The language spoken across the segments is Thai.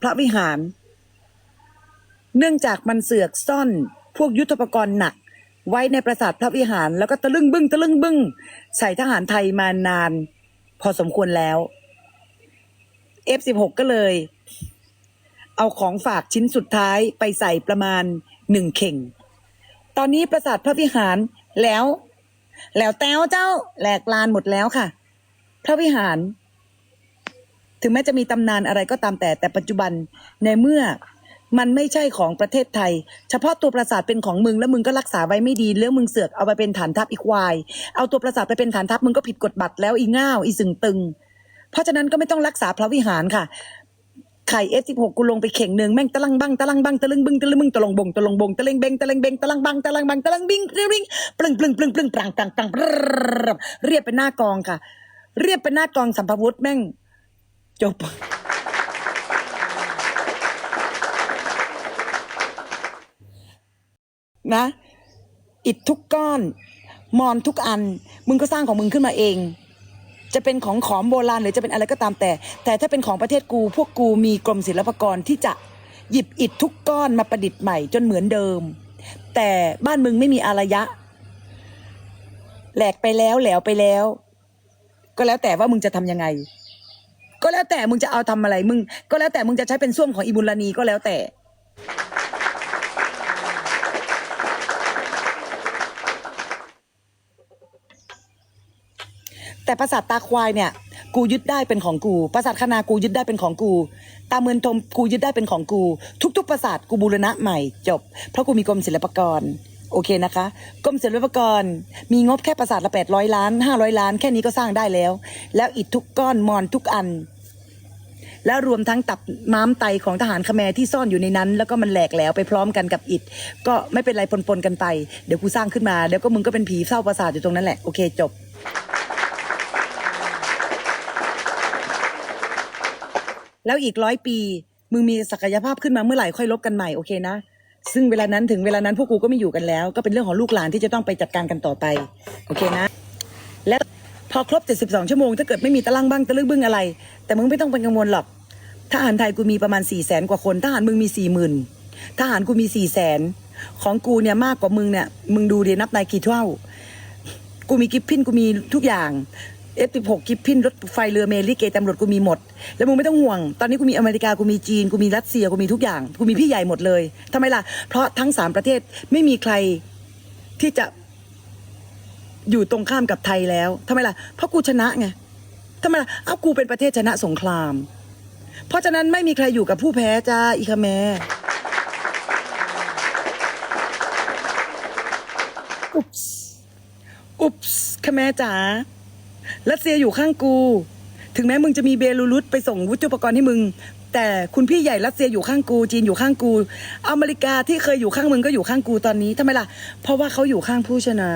พระวิหาร เนื่องจากมันเสือกซ่อนพวกยุทธปกรณ์หนัก ไว้ในปราสาทพระวิหารแล้วก็ตะลึงบึ้งตะลึงบึ้งใส่ทหารไทยมานาน พอสมควรแล้ว F16 ก็เลย เอาของฝากชิ้นสุดท้ายไปใส่ประมาณหนึ่งเข่ง ตอนนี้ปราสาทพระวิหารแล้ว แล้วแต้วเจ้าแหลกลานหมดแล้วค่ะ พระวิหาร ถึงแม้จะมีตำนานอะไรก็ตามแต่ แต่ปัจจุบันในเมื่อมันไม่ใช่ของประเทศไทย เฉพาะตัวปราสาทเป็นของมึงแล้วมึงก็รักษาไว้ไม่ดีแล้วมึงเสือกเอาไปเป็นฐานทัพอีควาย เอาตัวปราสาทไปเป็นฐานทัพมึงก็ผิดกฎบัตรแล้วอีง่าวอีสึงตึง เพราะฉะนั้นก็ไม่ต้องรักษาพระวิหารค่ะ ไข่เอฟสิบหกกูลงไปเข่งหนึ่งแม่งตะลังบังตะลังบังตะลึงบึงตะลึงบึงตะลงบงตะลงบงตะเลงเบงตะเลงเบงตะลังบังตะลังบังตะลังบิงตะลิงปลึงปลึงปลึงปลึงปรังปรังปรังเรียบเป็นหน้ากองค่ะ เรียบเป็นหน้ากองสัมภวุธแม่ง จบ นะ อิฐทุกก้อน มอนทุกอัน มึงก็สร้างของมึงขึ้นมาเอง จะเป็นของขอมโบราณหรือจะเป็นอะไรก็ตามแต่ แต่ถ้าเป็นของประเทศกู พวกกูมีกรมศิลปากรที่จะหยิบอิฐทุกก้อนมาประดิษฐ์ใหม่จนเหมือนเดิม แต่บ้านมึงไม่มีอารยะ แหลกไปแล้วแหลวไปแล้ว ก็แล้วแต่ว่ามึงจะทำยังไง ก็แล้วแต่มึงจะเอาทำอะไรมึง ก็แล้วแต่มึงจะใช้เป็นส้วมของอิบุลานีก็แล้วแต่ แต่ปราสาทตาควายเนี่ย กูยึดได้เป็นของกู ปราสาทคณากูยึดได้เป็นของกู ตาเมือนทมกูยึดได้เป็นของกู ทุก ๆ ปราสาทกูบูรณะใหม่จบ เพราะกูมีกรมศิลปากร โอเคนะคะกรมศิลปากรมีงบแค่ปราสาทละแปดร้อยล้านห้าร้อยล้าน แค่นี้ก็สร้างได้แล้ว แล้วอิฐทุกก้อนมอนทุกอัน แล้วรวมทั้งตับม้ามไตของทหารคแมรที่ซ่อนอยู่ในนั้น แล้วก็มันแหลกแล้วไปพร้อมกันกับอิฐก็ไม่เป็นไรปนๆกันไป เดี๋ยวกูสร้างขึ้นมาเดี๋ยวก็มึงก็เป็นผีเศร้าประสาทอยู่ตรงนั้นแหละโอเคจบแล้วอีกร้อยปี มึงมีศักยภาพขึ้นมาเมื่อไหร่ค่อยลบกันใหม่โอเคนะ ซึ่งเวลานั้นถึงเวลานั้นพวกกูก็ไม่อยู่กันแล้ว ก็เป็นเรื่องของลูกหลานที่จะต้องไปจัดการกันต่อไป โอเคนะ และพอครบ 72 ชั่วโมง ถ้าเกิดไม่มีตะลังบ้างตะลึงบึ้งอะไร แต่มึงไม่ต้องเป็นกังวลหรอกทหารไทยกูมีประมาณ4ี่แสนกว่าคนทหารมึงมีสี่หมื่นทหารกูมี4ี่แสนของกูเนี่ยมากกว่ามึงเนี่ยมึงดูเดียนับนายกี่เท่า กูมีกิฟพินกูมีทุกอย่าง F16 กิฟพินรถไฟเรือเมลิเกตำรวจกูมีหมด แล้วมึงไม่ต้องห่วง ตอนนี้กูมีอเมริกา กูมีจีน กูมีรัสเซีย กูมีทุกอย่าง กูมีพี่ใหญ่หมดเลยทำไมล่ะ เพราะทั้งสามประเทศไม่มีใครที่จะอยู่ตรงข้ามกับไทยแล้วทำไมล่ะ เพราะกูชนะไงทำไมล่ะ เอ้ากูเป็นประเทศชนะสงคราม เพราะฉะนั้นไม่มีใครอยู่กับผู้แพ้จ้าอีคาแมอุ๊ปส์อุ๊ปส์คาแมจ๋า รัสเซียอยู่ข้างกู ถึงแม้มึงจะมีเบลูรุสไปส่งวุฒิปกรณ์ให้มึง แต่คุณพี่ใหญ่รัสเซียอยู่ข้างกู จีนอยู่ข้างกู อเมริกาที่เคยอยู่ข้างมึงก็อยู่ข้างกูตอนนี้ทำไมล่ะ เพราะว่าเขาอยู่ข้างผู้ชนะ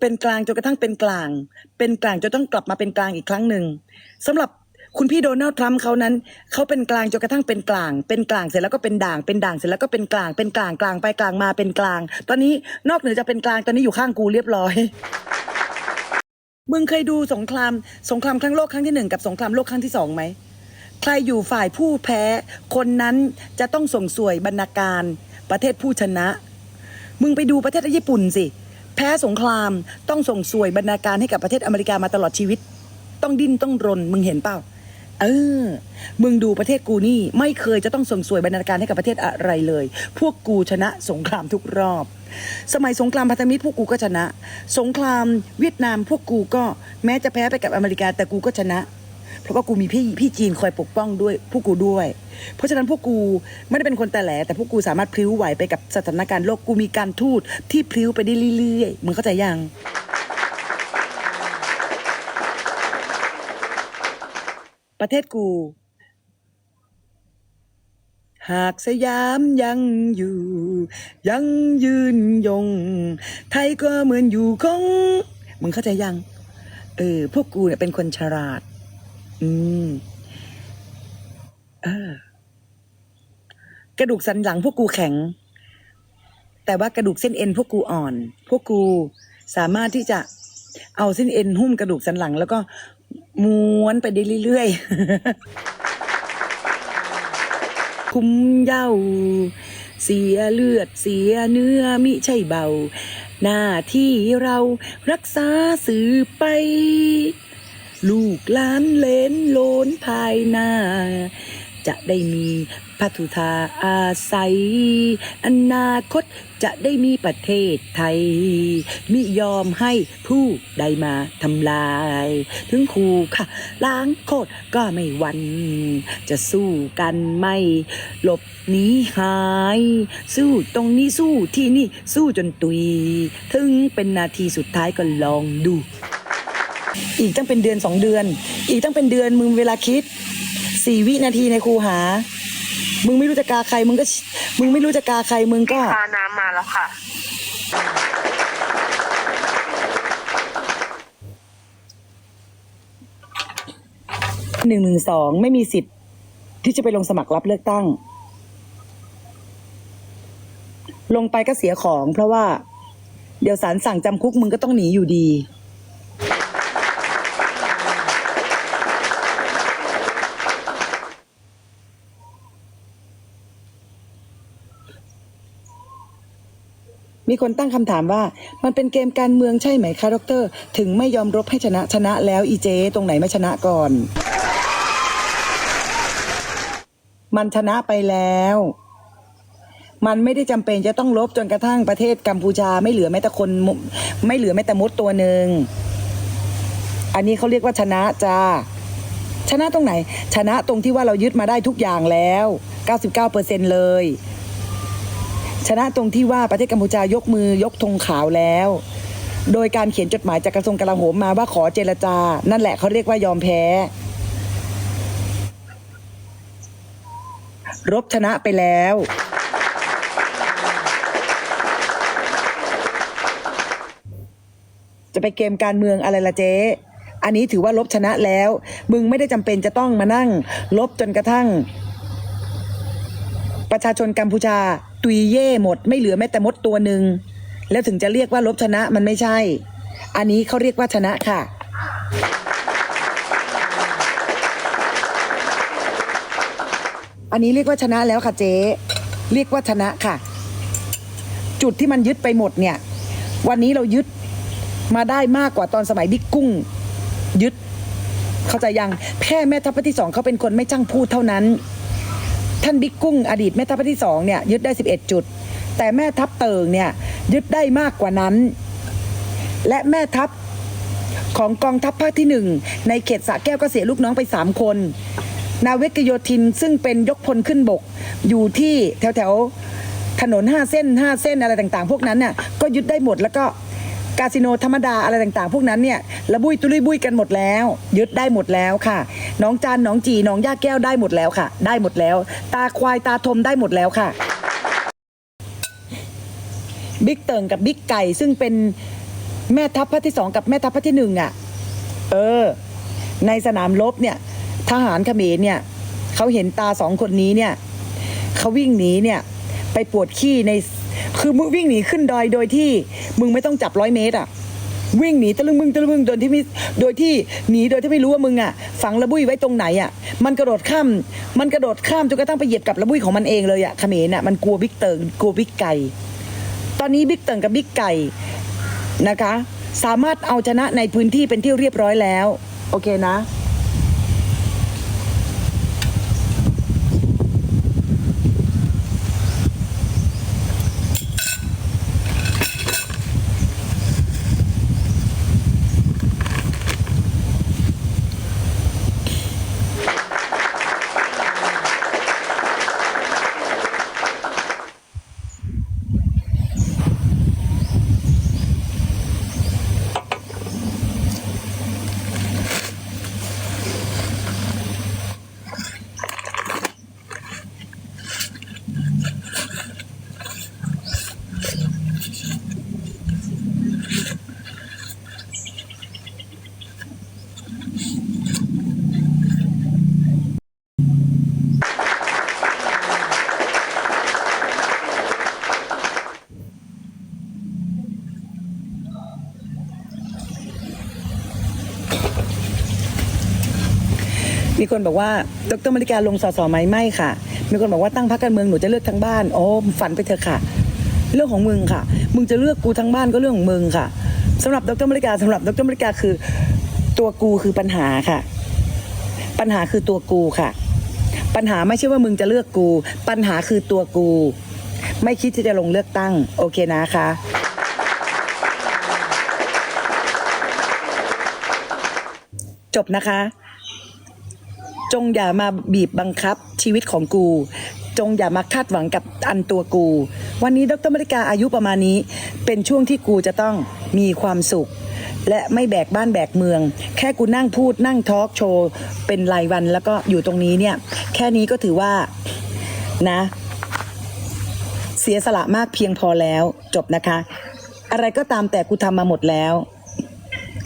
เป็นกลางจนกระทั่งเป็นกลาง เป็นกลางจนต้องกลับมาเป็นกลางอีกครั้งหนึ่งสำหรับ คุณพี่โดนัลด์ทรัมป์เขานั้นเขาเป็นกลางจนกระทั่งเป็นกลาง เป็นกลางเสร็จแล้วก็เป็นด่าง เป็นด่างเสร็จแล้วก็เป็นกลาง เป็นกลางกลางไปกลางมาเป็นกลาง ตอนนี้นอกเหนือจะเป็นกลางตอนนี้อยู่ข้างกูเรียบร้อยมึงเคยดูสงคราม สงครามครั้งโลกครั้งที่หนึ่งกับสงครามโลกครั้งที่สองไหมใครอยู่ฝ่ายผู้แพ้ คนนั้นจะต้องส่งสวยบรรณาการ ประเทศผู้ชนะ มึงไปดูประเทศญี่ปุ่นสิ แพ้สงครามต้องส่งสวยบรรณาการให้กับประเทศอเมริกามาตลอดชีวิต ต้องดิ้นต้องรนมึงเห็นเปล่า เออ มึงดูประเทศกูนี่ ไม่เคยจะต้องส่งสวยบรรณาการให้กับประเทศอะไรเลย พวกกูชนะสงครามทุกรอบ สมัยสงครามพันธมิตรพวกกูก็ชนะ สงครามเวียดนามพวกกูก็แม้จะแพ้ไปกับอเมริกาแต่กูก็ชนะ เพราะว่ากูมีพี่พี่จีนคอยปกป้องด้วยพวกกูด้วย เพราะฉะนั้นพวกกูไม่ได้เป็นคนแต่แหลแต่พวกกูสามารถพลิ้วไหวไปกับสถานการณ์โลกกูมีการทูตที่พลิ้วไปได้เรื่อยๆมึงเข้าใจยัง ประเทศกู หากสยามยังอยู่ ยังยืนยง ไทยก็เหมือนอยู่คงมึงเข้าใจยัง เออ พวกกูเนี่ยเป็นคนฉลาด อืมเออกระดูกสันหลังพวกกูแข็ง แต่ว่ากระดูกเส้นเอ็นพวกกูอ่อน พวกกูสามารถที่จะเอาเส้นเอ็นหุ้มกระดูกสันหลัง แล้วก็ ม้วนไปได้เรื่อยๆ คุ้มเย้าเสียเลือดเสียเนื้อมิใช่เบา หน้าที่เรารักษาสือไป ลูกล้านเลนโลนภายหน้า จะได้มีพัทุธาอาศัย อนาคตจะได้มีประเทศไทย มิยอมให้ผู้ใดมาทำลาย ถึงขู่ค่ะ ล้างโคตรก็ไม่หวัน จะสู้กันไม่ หลบหนีหาย สู้ตรงนี้สู้ที่นี่สู้จนตุย ถึงเป็นนาทีสุดท้ายก็ลองดู อีกตั้งเป็นเดือนสองเดือน อีกตั้งเป็นเดือนมึงเวลาคิด สี่วินาทีในครูหา มึงไม่รู้จะกาใคร มึงก็ มึงไม่รู้จะกาใคร มึงก็ พาน้ำมาแล้วค่ะ หนึ่งหนึ่งสองไม่มีสิทธิ์ที่จะไปลงสมัครรับเลือกตั้ง ลงไปก็เสียของ เพราะว่า เดี๋ยวศาลสั่งจำคุกมึงก็ต้องหนีอยู่ดี มีคนตั้งคำถามว่า มันเป็นเกมการเมืองใช่ไหมคะดร ถึงไม่ยอมรบให้ชนะชนะแล้วอีเจ ตรงไหนไม่ชนะก่อน มันชนะไปแล้ว มันไม่ได้จำเป็นจะต้องลบจนกระทั่งประเทศกัมพูชาไม่เหลือแม้แต่คน ไม่เหลือแม้แต่มดตัวหนึ่งอันนี้เขาเรียกว่าชนะจ้าชนะตรงไหน ชนะตรงที่ว่าเรายึดมาได้ทุกอย่างแล้ว 99%เลย ชนะตรงที่ว่าประเทศกัมพูชายกมือยกธงขาวแล้ว โดยการเขียนจดหมายจากกระทรวงกลาโหมมาว่าขอเจรจา นั่นแหละเขาเรียกว่ายอมแพ้ รบชนะไปแล้วจะไปเกมการเมืองอะไรละเจ๊ อันนี้ถือว่าลบชนะแล้ว มึงไม่ได้จำเป็นจะต้องมานั่ง ลบจนกระทั่ง ประชาชนกัมพูชา ตุยเย่หมดไม่เหลือแม้แต่มดตัวหนึ่งแล้วถึงจะเรียกว่าลบชนะมันไม่ใช่ อันนี้เขาเรียกว่าชนะค่ะ อันนี้เรียกว่าชนะแล้วค่ะเจ๊เรียกว่าชนะค่ะ จุดที่มันยึดไปหมดเนี่ย วันนี้เรายึดมาได้มากกว่าตอนสมัยบิ๊กกุ้ง ยึด เข้าใจยังแค่แม่ทัพที่สองเขาเป็นคนไม่จ้างพูดเท่านั้น ท่านบิ๊กกุ้งอดีตแม่ทัพภาคที่สองเนี่ยยึดได้ 11 จุด แต่แม่ทัพเติงเนี่ยยึดได้มากกว่านั้น และแม่ทัพของกองทัพภาคที่หนึ่งในเขตสระแก้วก็เสียลูกน้องไปสามคน นาวิกโยธินซึ่งเป็นยกพลขึ้นบก อยู่ที่แถวแถวถนนห้าเส้นห้าเส้นอะไรต่างๆ พวกนั้นน่ะก็ยึดได้หมดแล้วก็ คาสิโนธรรมดาอะไรต่างๆ พวกนั้นเนี่ยระบุยตุลุยบุยกันหมดแล้ว ยึดได้หมดแล้วค่ะน้องจานน้องจีน้องย่าแก้วได้หมดแล้วค่ะ ได้หมดแล้ว ตาควายตาทมได้หมดแล้วค่ะบิ๊กเติงกับบิ๊กไก่ซึ่งเป็นแม่ทัพภาคที่สองกับแม่ทัพภาคที่หนึ่งอะ เออ ในสนามรบเนี่ย ทหารเขมรเนี่ยเขาเห็นตาสองคนนี้เนี่ยเขาวิ่งหนีเนี่ย ไปปวดขี้ใน คือมึงวิ่งหนีขึ้นดอยโดยที่มึงไม่ต้องจับร้อยเมตรอะวิ่งหนีตะลึงมึงตะลึงมึงโดยที่ไม่โดยที่หนีโดยที่ไม่รู้ว่ามึงอะฝังระบุยไว้ตรงไหนอะมันกระโดดข้ามมันกระโดดข้ามจนกระทั่งไปเหยียบกับระบุยของมันเองเลยอะเขมรน่ะมันกลัวบิ๊กเติงกลัวบิ๊กไก่ ตอนนี้บิ๊กเติงกับบิ๊กไก่นะคะ สามารถเอาชนะในพื้นที่เป็นที่เรียบร้อยแล้ว โอเคนะ คนบอกว่าดรมาริกาลงสสไหมไม่ค่ะ มีคนบอกว่าตั้งพรรคการเมืองหนูจะเลือกทั้งบ้านโอ้ฝันไปเถอะค่ะ เรื่องของมึงค่ะ มึงจะเลือกกูทั้งบ้านก็เรื่องของมึงค่ะสำหรับดรมาริกาสำหรับดรมาริกาคือ ตัวกูคือปัญหาค่ะ ปัญหาคือตัวกูค่ะ ปัญหาไม่ใช่ว่ามึงจะเลือกกู ปัญหาคือตัวกู ไม่คิดที่จะลงเลือกตั้ง โอเคนะคะจบนะคะ จงอย่ามาบีบบังคับชีวิตของกู จงอย่ามาคาดหวังกับอันตัวกู วันนี้ดรมริกาอายุประมาณนี้ เป็นช่วงที่กูจะต้องมีความสุข และไม่แบกบ้านแบกเมือง แค่กูนั่งพูดนั่งทอล์กโชว์เป็นรายวันแล้วก็อยู่ตรงนี้เนี่ย แค่นี้ก็ถือว่านะ เสียสละมากเพียงพอแล้วจบนะคะ อะไรก็ตามแต่กูทำมาหมดแล้ว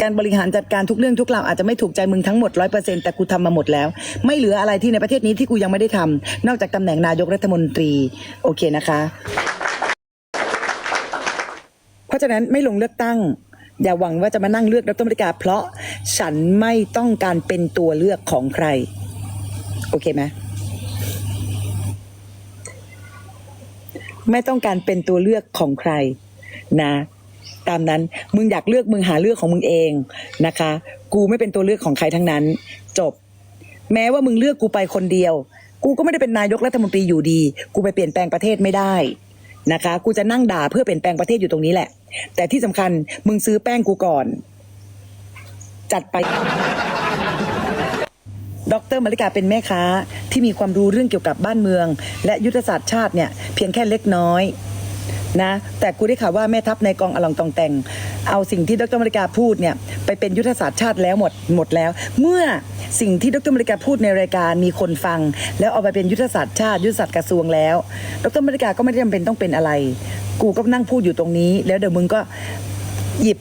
การบริหารจัดการทุกเรื่องทุกราวอาจจะไม่ถูกใจมึงทั้งหมดร้อยเปอร์เซ็นแต่กูทำมาหมดแล้ว ไม่เหลืออะไรที่ในประเทศนี้ที่กูยังไม่ได้ทำนอกจากตำแหน่งนายกรัฐมนตรี โอเคนะคะ เพราะฉะนั้นไม่ลงเลือกตั้ง อย่าหวังว่าจะมานั่งเลือกรัฐมนตรีเพราะฉันไม่ต้องการเป็นตัวเลือกของใคร โอเคไหมไม่ต้องการเป็นตัวเลือกของใครนะ ตามนั้น มึงอยากเลือกมึงหาเลือกของมึงเองนะคะ กูไม่เป็นตัวเลือกของใครทั้งนั้น จบ แม้ว่ามึงเลือกกูไปคนเดียว กูก็ไม่ได้เป็นนายกรัฐมนตรีอยู่ดี กูไปเปลี่ยนแปลงประเทศไม่ได้นะคะ กูจะนั่งด่าเพื่อเปลี่ยนแปลงประเทศอยู่ตรงนี้แหละ แต่ที่สำคัญมึงซื้อแป้งกูก่อน จัดไปดรมาริกาเป็นแม่ค้าที่มีความรู้เรื่องเกี่ยวกับบ้านเมือง และยุทธศาสตร์ชาติเนี่ยเพียงแค่เล็กน้อย นะแต่กูได้ข่าวว่าแม่ทัพในกองอลองตองแต่ง เอาสิ่งที่ดรมาริกาพูดเนี่ยไปเป็นยุทธศาสตร์ชาติแล้วหมดหมดแล้ว เมื่อสิ่งที่ดรมาริกาพูดในรายการมีคนฟัง แล้วเอาไปเป็นยุทธศาสตร์ชาติยุทธศาสตร์กระทรวงแล้ว ดรมาริกาก็ไม่ได้จำเป็นต้องเป็นอะไร กูก็นั่งพูดอยู่ตรงนี้ แล้วเดี๋ยวมึงก็หยิบ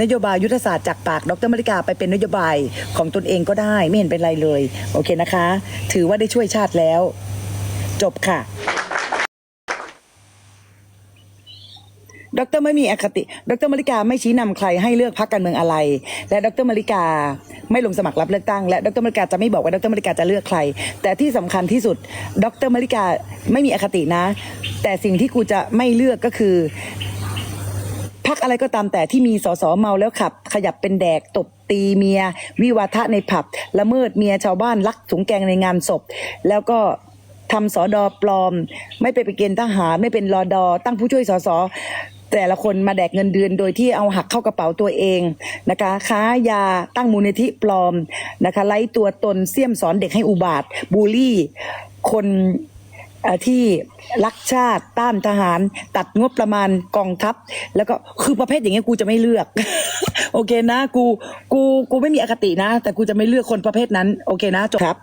นโยบายยุทธศาสตร์จากปากดรมริกาไปเป็นนโยบายของตนเองก็ได้ไม่เห็นเป็นไรเลย โอเคนะคะ ถือว่าได้ช่วยชาติแล้ว จบค่ะ ดรไม่มีอคติ ดรมริกาไม่ชี้นำใครให้เลือกพรรคการเมืองอะไร และดรมริกาไม่ลงสมัครรับเลือกตั้ง และดรมริกาจะไม่บอกว่าดรมริกาจะเลือกใคร แต่ที่สำคัญที่สุด ดรมริกาไม่มีอคตินะ แต่สิ่งที่กูจะไม่เลือกก็คือพักอะไรก็ตามแต่ที่มีสสเมาแล้วขับ ขยับเป็นแดกตบตีเมีย วิวาทะในผับละเมิดเมียชาวบ้านลักถุงแกงในงานศพ แล้วก็ทำสอดอปลอม ไม่ไปไปเกณฑ์ทหารไม่เป็นรอดอ ตั้งผู้ช่วยสส แต่ละคนมาแดกเงินเดือนโดยที่เอาหักเข้ากระเป๋าตัวเองนะคะ ค้ายาตั้งมูลนิธิปลอมนะคะไล่ตัวตนเสี่ยมสอนเด็กให้อุบาทบูลลี่คนที่รักชาติต้านทหาร ตัดงบประมาณกองทัพ แล้วก็คือประเภทอย่างเงี้ยกูจะไม่เลือก โอเคนะ กูกูกูไม่มีอคตินะ แต่กูจะไม่เลือกคนประเภทนั้น โอเคนะจบครับ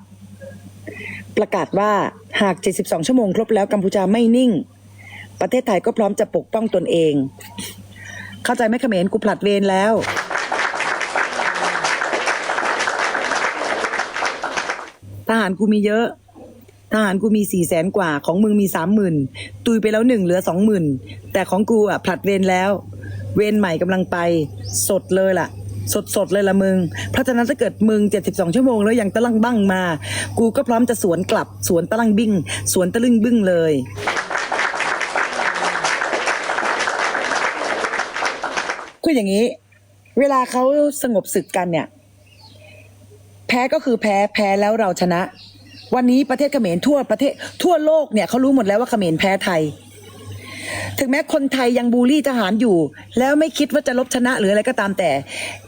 ประกาศว่าหาก 72 ชั่วโมงครบแล้วกัมพูชาไม่นิ่ง ประเทศไทยก็พร้อมจะปกป้องตนเอง เข้าใจไหมเขมรกูผลัดเวรแล้ว ทหารกูมีเยอะ ทหารกูมีสี่แสนกว่า ของมึงมีสามหมื่นตุยไปแล้วหนึ่งเหลือสองหมื่นแต่ของกูอะผลัดเวรแล้ว เวรใหม่กำลังไป สดเลยล่ะสดสดเลยละมึง เพราะฉะนั้นถ้าเกิดมึง 72 ชั่วโมงแล้วยังตะลังบั้งมา กูก็พร้อมจะสวนกลับ สวนตะลังบิ้ง สวนตะลึงบึ้งเลย คืออย่างนี้ เวลาเขาสงบศึกกันเนี่ย แพ้ก็คือแพ้แพ้แล้วเราชนะ วันนี้ประเทศเขมรทั่วประเทศทั่วโลกเนี่ยเขารู้หมดแล้วว่าเขมรแพ้ไทย ถึงแม้คนไทยยังบูลลี่ทหารอยู่ แล้วไม่คิดว่าจะลบชนะหรืออะไรก็ตามแต่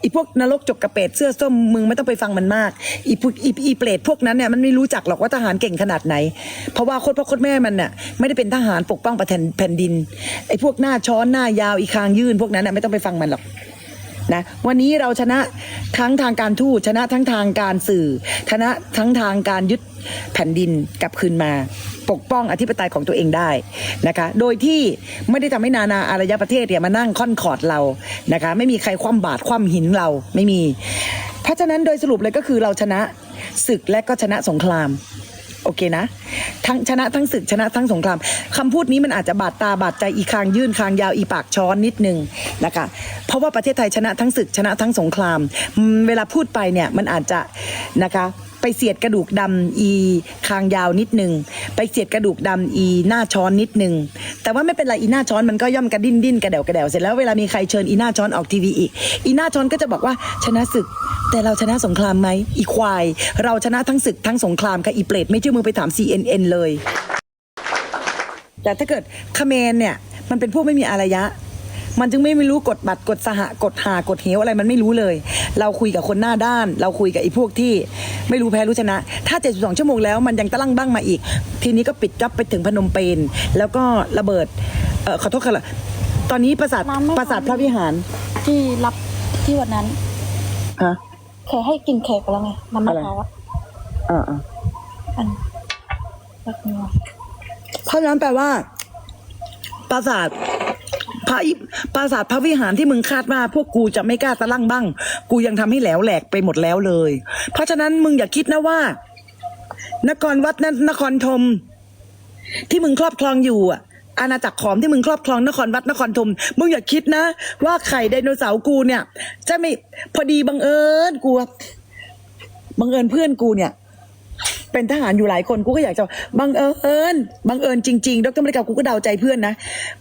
อีพวกนรกจกกระเปดเสื้อส้มมึงไม่ต้องไปฟังมันมากอีพวกอีอีเปรตพวกนั้นเนี่ยมันไม่รู้จักหรอกว่าทหารเก่งขนาดไหน เพราะว่าโคตรพ่อโคตรแม่มันน่ะไม่ได้เป็นทหารปกป้องประเทศแผ่นดินไอ้พวกหน้าช้อนหน้ายาวอีคางยื่นพวกนั้นน่ะไม่ต้องไปฟังมันหรอก นะวันนี้เราชนะทั้งทางการทูตชนะทั้งทางการสื่อชนะทั้งทางการยึดแผ่นดินกลับคืนมาปกป้องอธิปไตยของตัวเองได้นะคะ โดยที่ไม่ได้ทำให้นานาอารยประเทศเนี่ยมานั่งค่อนขอดเรานะคะ ไม่มีใครคว่ำบาตรคว่ำหินเราไม่มี เพราะฉะนั้นโดยสรุปเลยก็คือเราชนะศึกและก็ชนะสงคราม โอเคนะ ทั้งชนะทั้งศึกชนะทั้งสงครามคำพูดนี้มันอาจจะบาดตาบาดใจอีคางยื่นคางยาวอีปากช้อนนิดนึงนะคะ เพราะว่าประเทศไทยชนะทั้งศึกชนะทั้งสงครามอืมเวลาพูดไปเนี่ยมันอาจจะนะคะ ไปเสียดกระดูกดำอีคางยาวนิดหนึ่งไปเสียดกระดูกดำอีหน้าช้อนนิดหนึ่งแต่ว่าไม่เป็นไรอีหน้าช้อนมันก็ย่อมกระดิ้นดิ้นกระเดวกระเดวเสร็จแล้วเวลามีใครเชิญอีหน้าช้อนออกทีวีอีก อีหน้าช้อนก็จะบอกว่าชนะศึก แต่เราชนะสงครามไหมอีควาย เราชนะทั้งศึกทั้งสงครามค่ะอีเปรตไม่เชื่อมือไปถาม CNN เลย แต่ถ้าเกิดคเมรเนี่ยมันเป็นพวกไม่มีอารยะ มันจึงไม่รู้กฎบัตรกฎสหกฎหากฎเหวอะไรมันไม่รู้เลย เราคุยกับคนหน้าด้าน เราคุยกับไอ้พวกที่ไม่รู้แพ้รู้ชนะ ถ้า 72 ชั่วโมงแล้วมันยังตะลั่งบ้างมาอีก ทีนี้ก็ปิดจับไปถึงพนมเปญแล้วก็ระเบิดเออขอโทษค่ะตอนนี้ปราสาทน้ำไม่ ปราสาทพระวิหารที่รับที่วันนั้นฮะ เคยให้กินเค้กไปแล้วไงน้ำมะพร้าวอะอ่าอ่าอันแบบนี้เพราะฉะนั้นแปลว่า ปราสาท พระอิปราสาทพระวิหารที่มึงคาดว่าพวกกูจะไม่กล้าตะลั่งบ้าง กูยังทำให้แหลวแหลกไปหมดแล้วเลย เพราะฉะนั้นมึงอย่าคิดนะว่า นครวัดนนครธมที่มึงครอบครองอยู่อะอาณาจักรขอมที่มึงครอบครองนครวัดนครธมมึงอย่าคิดนะ ว่าไข่ไดโนเสาร์กูเนี่ย จะไม่พอดีบังเอิญกูบังเอิญเพื่อนกูเนี่ย เป็นทหารอยู่หลายคนกูก็อยากจะบังเอิญบังเอิญจริงๆดรมริกากูก็เดาใจเพื่อนนะ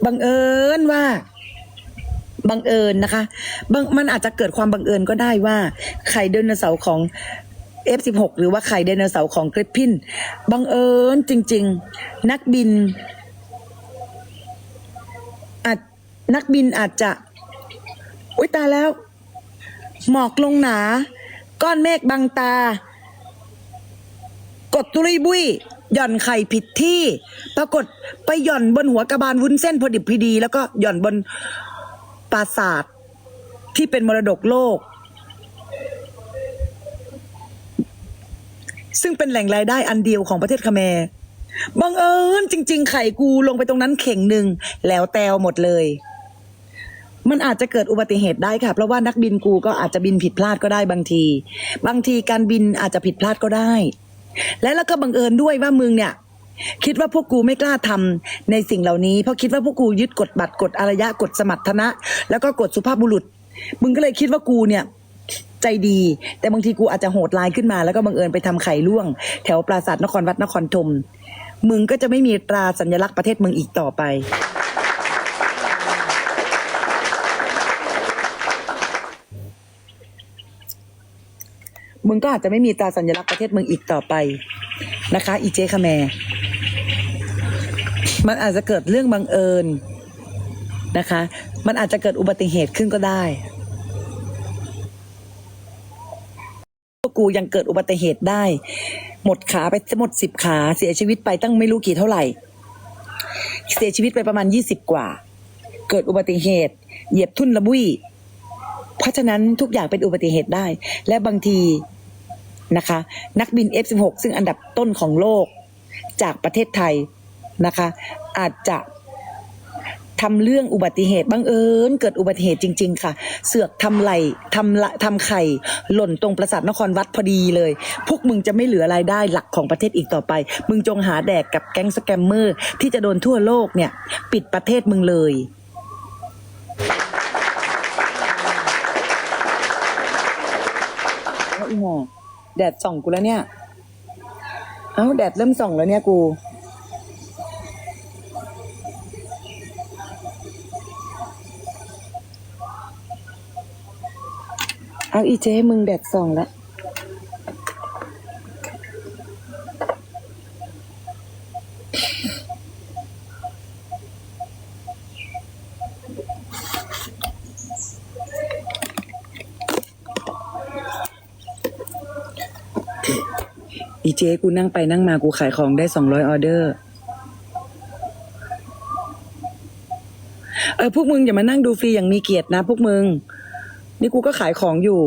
บังเอิญว่าบังเอิญนะคะบางมันอาจจะเกิดความบังเอิญก็ได้ว่าไข่ไดโนเสาร์ของ F16 หรือว่าไข่ไดโนเสาร์ของกริปพินบังเอิญจริง ๆ นักบินอาจนักบินอาจจะอุ้ยตายแล้ว หมอกลงหนา ก้อนเมฆบังตา ดตุรีบุยหย่อนไข่ผิดที่ ปรากฏไปหย่อนบนหัวกระบาลวุ้นเส้นพอดิบพอดี แล้วก็หย่อนบนปราสาทที่เป็นมรดกโลก ซึ่งเป็นแหล่งรายได้อันเดียวของประเทศคาเมรบังเอิญจริง ๆ ไข่กูลงไปตรงนั้นเข่งหนึ่งแล้วแตวหมดเลย มันอาจจะเกิดอุบัติเหตุได้ค่ะ เพราะว่านักบินกูก็อาจจะบินผิดพลาดก็ได้บางที บางทีการบินอาจจะผิดพลาดก็ได้ และแล้วก็บังเอิญด้วยว่ามึงเนี่ย คิดว่าพวกกูไม่กล้าทำในสิ่งเหล่านี้ เพราะคิดว่าพวกกูยึดกฎบัตรกฎอารยะกฎสมรรถนะ แล้วก็กฎสุภาพบุรุษ มึงก็เลยคิดว่ากูเนี่ยใจดี แต่บางทีกูอาจจะโหดร้ายขึ้นมา แล้วก็บังเอิญไปทำไข่ล่วง แถวปราสาทนครวัดนครธมมึงก็จะไม่มีตราสัญลักษณ์ประเทศมึงอีกต่อไป มึงก็อาจจะไม่มีตราสัญลักษณ์ประเทศมึงอีกต่อไปนะคะ อีเจคแมมันอาจจะเกิดเรื่องบังเอิญนะคะ มันอาจจะเกิดอุบัติเหตุขึ้นก็ได้พวกกูยังเกิดอุบัติเหตุได้ หมดขาไปหมดสิบขาเสียชีวิตไปตั้งไม่รู้กี่เท่าไหร่ เสียชีวิตไปประมาณยี่สิบกว่า เกิดอุบัติเหตุ เหยียบทุ่นละบุย เพราะฉะนั้นทุกอย่างเป็นอุบัติเหตุได้ และบางทีนะคะ นักบิน F16 ซึ่งอันดับต้นของโลกจากประเทศไทยนะคะ อาจจะทำเรื่องอุบัติเหตุบังเอิญเกิดอุบัติเหตุจริง ๆ ค่ะ เสือกทำไหลทำละทำไข่ หล่นตรงปราสาทนครวัดพอดีเลย พวกมึงจะไม่เหลือรายได้หลักของประเทศอีกต่อไป มึงจงหาแดกกับแก๊งสแกมเมอร์ ที่จะโดนทั่วโลกเนี่ย ปิดประเทศมึงเลย เอาอีหมอแดดส่องกูแล้วเนี่ย เอ้าแดดเริ่มส่องแล้วเนี่ยกู เอาอีเจ๊มึงแดดส่องแล้ว เจ๊กูนั่งไปนั่งมากูขายของได้สองร้อยออเดอร์เออพวกมึงอย่ามานั่งดูฟรีอย่างมีเกียรตินะ พวกมึง นี่กูก็ขายของอยู่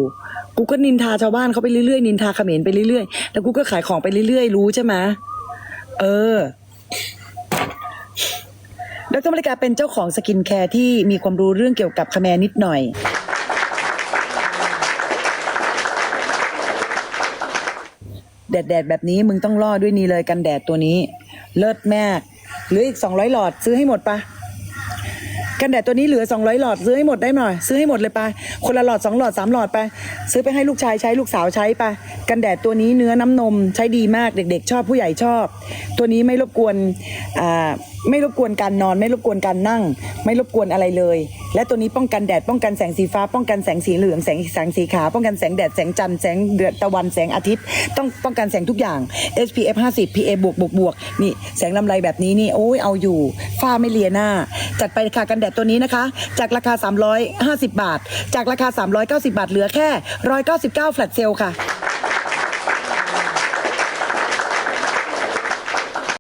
กูก็นินทาชาวบ้านเขาไปเรื่อยๆนินทาเขมรไปเรื่อยๆแล้วกูก็ขายของไปเรื่อยๆรู้ใช่ไหมเออดรมริกาเป็นเจ้าของสกินแคร์ที่มีความรู้เรื่องเกี่ยวกับเขมนิดหน่อย แดดแดดแบบนี้มึงต้องล่อด้วยนี่เลยกันแดดตัวนี้ เลิศแม่เหลืออีกสองร้อยหลอดซื้อให้หมดปะกันแดดตัวนี้เหลือสองร้อยหลอดซื้อให้หมดได้หน่อยซื้อให้หมดเลยปะคนละหลอดสองหลอดสามหลอดไปซื้อไปให้ลูกชายใช้ลูกสาวใช้ปะกันแดดตัวนี้เนื้อน้ำนมใช้ดีมากเด็ก ๆ ชอบผู้ใหญ่ชอบ ตัวนี้ไม่รบกวนอ่า ไม่รบกวนการนอน ไม่รบกวนการนั่ง ไม่รบกวนอะไรเลย และตัวนี้ป้องกันแดดป้องกันแสงสีฟ้า ป้องกันแสงสีเหลืองแสงแสงสีขาวป้องกันแสงแดดแสงจันทร์แสงเดือดตะวันแสงอาทิตย์ต้องป้องกันแสงทุกอย่าง SPF 50 PA บวกบวกบวกนี่แสงลำไรแบบนี้นี่โอ้ยเอาอยู่ฝ้าไม่เลียหน้า จัดไปค่ะกันแดดตัวนี้นะคะ จากราคา 350 บาท จากราคา 390 บาทเหลือแค่ 199 แฟลตเซลค่ะ